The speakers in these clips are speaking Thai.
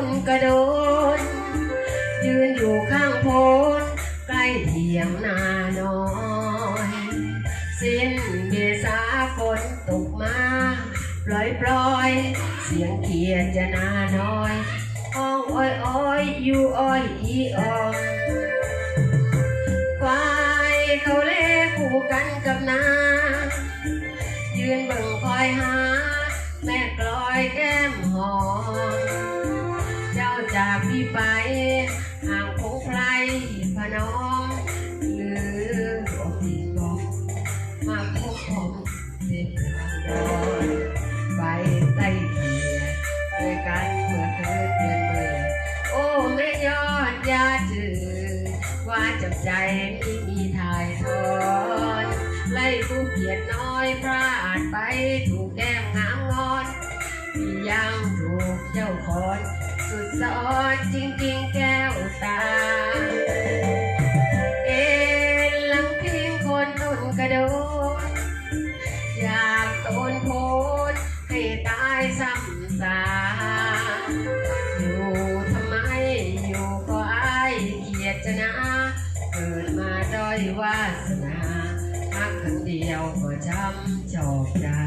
นกระโดนยืนอยู่ข้างโพนใกล้เทียงนาน้อย สิ้นเมษาฝนตกมาปล่อยปล่อย เสียงเขียดจะนาน้อยอ้องอ้อยอ้อยอยู่อ้อยอีอองควายเขาเล่คู่กันกับนา ยืนเบิ่งคอยหา แม่กลอยแก้มหอม ดอนไปใต้เขียด้วยกันเมื่อคืนเดือนเมื่อโอ้แม่ยอดยาจือว่าจับใจไม่มีทายทอนไล่ผู้เกียรติน้อยพระอาจไปถูกแก้มงามงอนที่ยังถูกเจ้าคอนสุดสอดจริงๆแก้วตา กครั้งเดียวก็ช้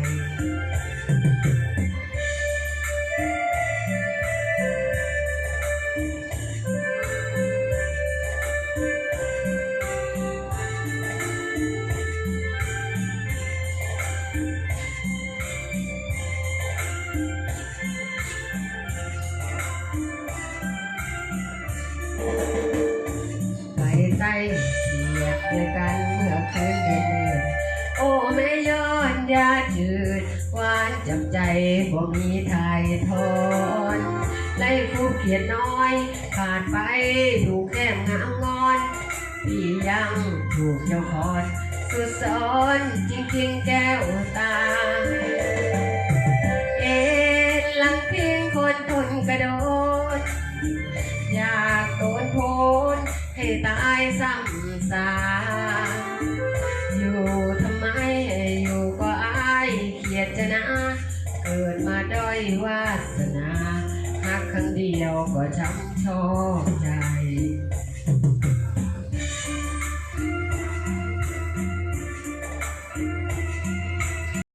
ำ จืดหวานจับใจบ่มีทายทอนไล่ผู้เกียดน้อย ขาดไปถูกแก้มงามงอนพี่ยังถูกเจ้าคอนสุดสอนจริงๆแก้วตา เอ็นหลังเพิงคนทนกระโดด อยากโดนโพนให้ตายซ้ำซา วาสนาหักครั้งเดียวก็ช้ำชอกใจ